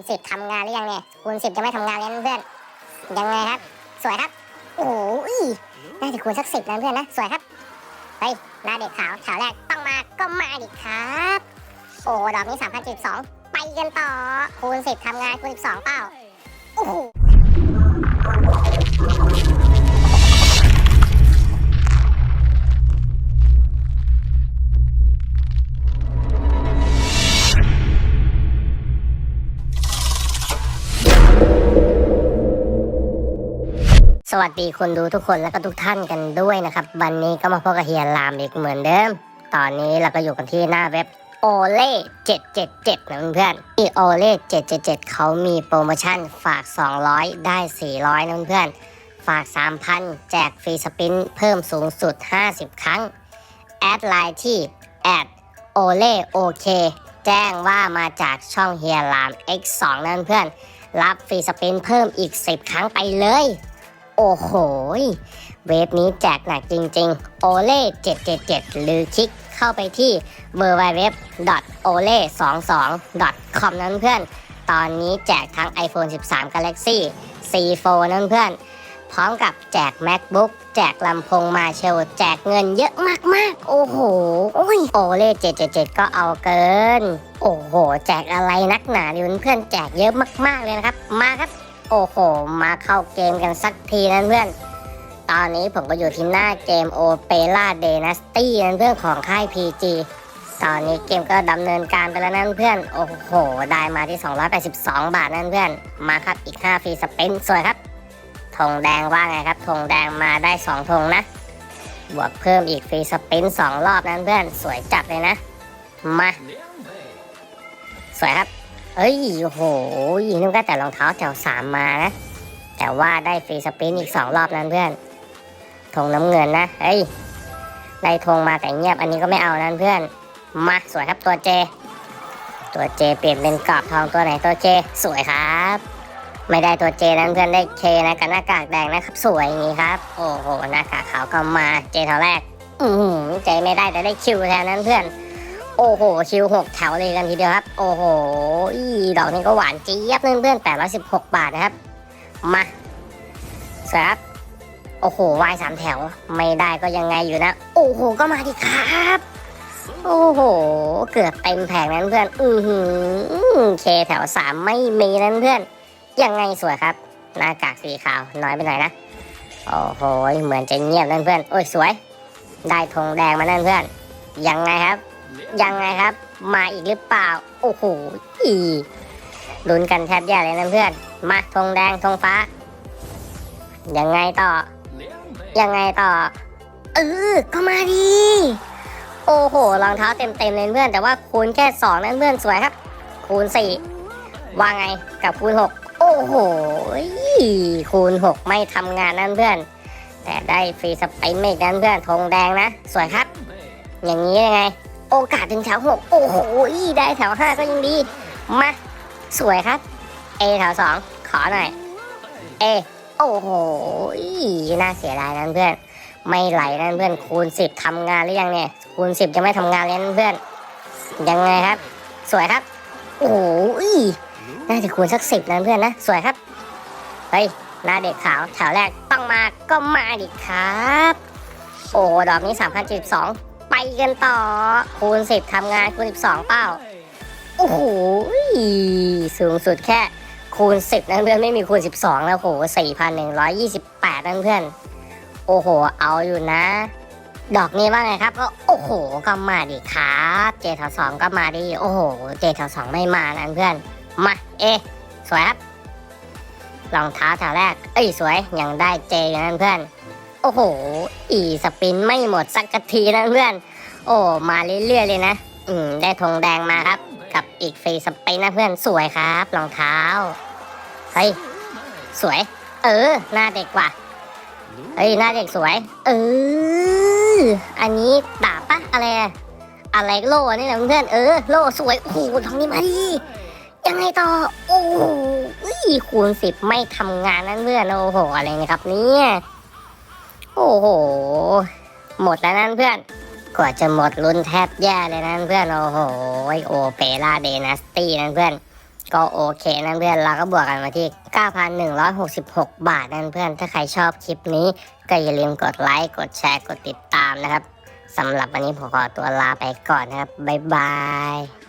ณสิบทำงานหรือยังเนี่ยคูณสิบจะไม่ทำงานเลยนเพื่อนยังไงครับ สวยครับ โอ้ยน่าจะคูณสักสิบนะเพื่อนนะสวยครับเฮ้ยหน้าเด็กขาวแถวแรกต้องมาก็มาดิครับ โอ้ดอกนี้สามพันจุดสองไปกันต่อคูณสิบทำงานคูณสิบสองเปล่าโอ้โห สวัสดีคนดูทุกคนแล้วก็ทุกท่านกันด้วยนะครับ วันนี้ก็มาพบกับเฮียรามอีกเหมือนเดิม ตอนนี้เราก็อยู่กันที่หน้าเว็บโอเล่777 นะเพื่อนๆที่โอเล่777 เขามีโปรโมชั่นฝาก 200 ได้ 400 นะเพื่อนๆฝาก 3,000 แจกฟรีสปินเพิ่มสูงสุด 50 ครั้ง แอดไลน์ที่แอดโอเล่โอเคแจ้งว่ามาจากช่องเฮียราม X2 นั่นเพื่อน รับฟรีสปินเพิ่มอีก 10 ครั้งไปเลย โอ้โห เว็บนี้แจกหนักจริงๆ o l e 777 หรือคลิกเข้าไปที่ www.ole22.com นั้นเพื่อน ตอนนี้แจกทั้ง iPhone 13 Galaxy C4 นั้นเพื่อน พร้อมกับแจก MacBook แจกลำโพงมาเชล แจกเงินเยอะมากๆ โอ้โหโอ้ยโอเล่777 ก็เอาเกิน โอ้โห แจกอะไรนักหนาดิเพื่อนแจกเยอะมากๆเลยนะครับ มาครับ โอ้โห มาเข้าเกมกันสักทีนั้นเพื่อน ตอนนี้ผมก็อยู่ที่หน้าเกมโอเปร่าเดนัสตี้นั้นเพื่อนของค่าย PG ตอนนี้เกมก็ดำเนินการไปแล้วนั่นเพื่อน โอ้โห ได้มาที่ 282 บาทนั่นเพื่อน มาครับอีก 5 ฟรีสเปนสวยครับธงแดงว่าไงครับธงแดงมาได้2ธงนะ บวกเพิ่มอีกฟรีสเปน2รอบนั่นเพื่อน สวยจัดเลยนะ มา สวยครับ เอ้ยโอ้โหนึกว่าแต่รองเท้าแถวสามมานะ แต่ว่าได้ฟรีสปินอีกสองรอบนั้นเพื่อนธงน้ำเงินนะ เฮ้ย ได้ธงมาแต่เงียบอันนี้ก็ไม่เอานั้นเพื่อน มาสวยครับตัวเจ ตัวเจเปลี่ยนเป็นกรอบทองตัวไหนตัวเจสวยครับ ไม่ได้ตัวเจนั้นเพื่อนได้เคนะกับหน้ากากแดงนะครับ สวยอย่างนี้ครับ โอ้โหหน้ากากขาวก็มาเจเท่าแรก อือหือเจไม่ได้แต่ได้คิวแทนนั้นเพื่อน โอ้โหชิวหกแถวเลยกันทีเดียวครับ โอ้โหดอกนี้ก็หวานเจี๊ยบเพื่อนเพื่อนแปดร้อยสิบหกบาทนะครับ มาสวยครับ โอ้โหวายสามแถว ไม่ได้ก็ยังไงอยู่นะ โอ้โห ก็มาดิครับ โอ้โห เกือบเต็มแผงนั้นเพื่อน อือหือเคแถวสามไม่มีนั้นเพื่อน ยังไงสวยครับ หน้ากากสีขาวน้อยไปหน่อยนะ โอ้โห เหมือนจะเงียบนั่นเพื่อน โอ้ยสวย ได้ธงแดงมานั่นเพื่อน ยังไงครับ ยังไงครับ มาอีกหรือเปล่า โอ้โหอีลุ้นกันแทบแย่เลยนะเพื่อน มาธงแดงธงฟ้า ยังไงต่อ ยังไงต่อ เออก็มาดี โอ้โหรองเท้าเต็มๆเลยเพื่อน แต่ว่าคูณแค่สองนั่นเพื่อนสวยครับ คูณสี่ว่าไงกับคูณหกโอ้โหคูณหกไม่ทำงานนั่นเพื่อน แต่ได้ฟรีสไปน์เมกนั่นเพื่อนธงแดงนะ สวยครับ อย่างนี้ยังไง โอกาสถึงแถวหกโอ้โหได้แถวห้าก็ยังดี มา สวยครับ A แถวสองขอหน่อย A โอ้โหน่าเสียดายนั่นเพื่อน ไม่ไหลนั่นเพื่อน คูณสิบทำงานหรือยังเนี่ย คูณสิบจะไม่ทำงานเลยนั่นเพื่อน ยังไงครับ สวยครับ โอ้โหน่าจะคูณสักสิบนั่นเพื่อนนะ สวยครับ เฮ้ยหน้าเด็กขาวแถวแรกต้องมาก็มาดิครับ โอ้ดอกนี้3 0 1 2 ไปกันต่อ คูณ 10ทำงานคูณ 12 เป้า โอ้โห สูงสุดแค่คูณ 10นั่นเพื่อนไม่มีคูณ 12 แล้วโห4,128 นั่นเพื่อน โอ้โห เอาอยู่นะ ดอกนี้ว่าไงครับ ก็โอ้โห ก็มาดิครับเจแถวสองก็มาดิ โอ้โหเจแถวสองไม่มานั่นเพื่อน มา เอ สวยครับรองเท้าแถวแรก เอ้ยสวย ยังได้เจอยู่นั่นเพื่อน โอ้โห อีสปินไม่หมดสักทีนะเพื่อน โอ้ มาเรื่อยๆเลยนะ อืม ได้ธงแดงมาครับ กับอีกฟรีสปินนะเพื่อน สวยครับรองเท้า เฮ้ย สวย เออ หน้าเด็กว่ะ เฮ้ย หน้าเด็กสวย เออ อันนี้ดาบปะอะไร อะไรโล่นี่แหละเพื่อน เออ โล่สวย โอ้โหทองนี้มาดียังไงต่อ โอ้โหคูณสิบไม่ทำงานนั่นเพื่อน โอ้โห อะไรนะครับเนี่ย โอ้โห หมดแล้วนั่นเพื่อน กว่าจะหมดลุ้นแทบแย่เลยนั่นเพื่อน โอ้โห โอเปร่าเดนัสตี้นั่นเพื่อน ก็โอเคนั่นเพื่อน เราก็บวกกันมาที่ 9,166 บาทนั่นเพื่อน ถ้าใครชอบคลิปนี้ ก็อย่าลืมกดไลค์ กดแชร์ กดติดตามนะครับสำหรับวันนี้ผมขอตัวลาไปก่อนนะครับ บ๊ายบาย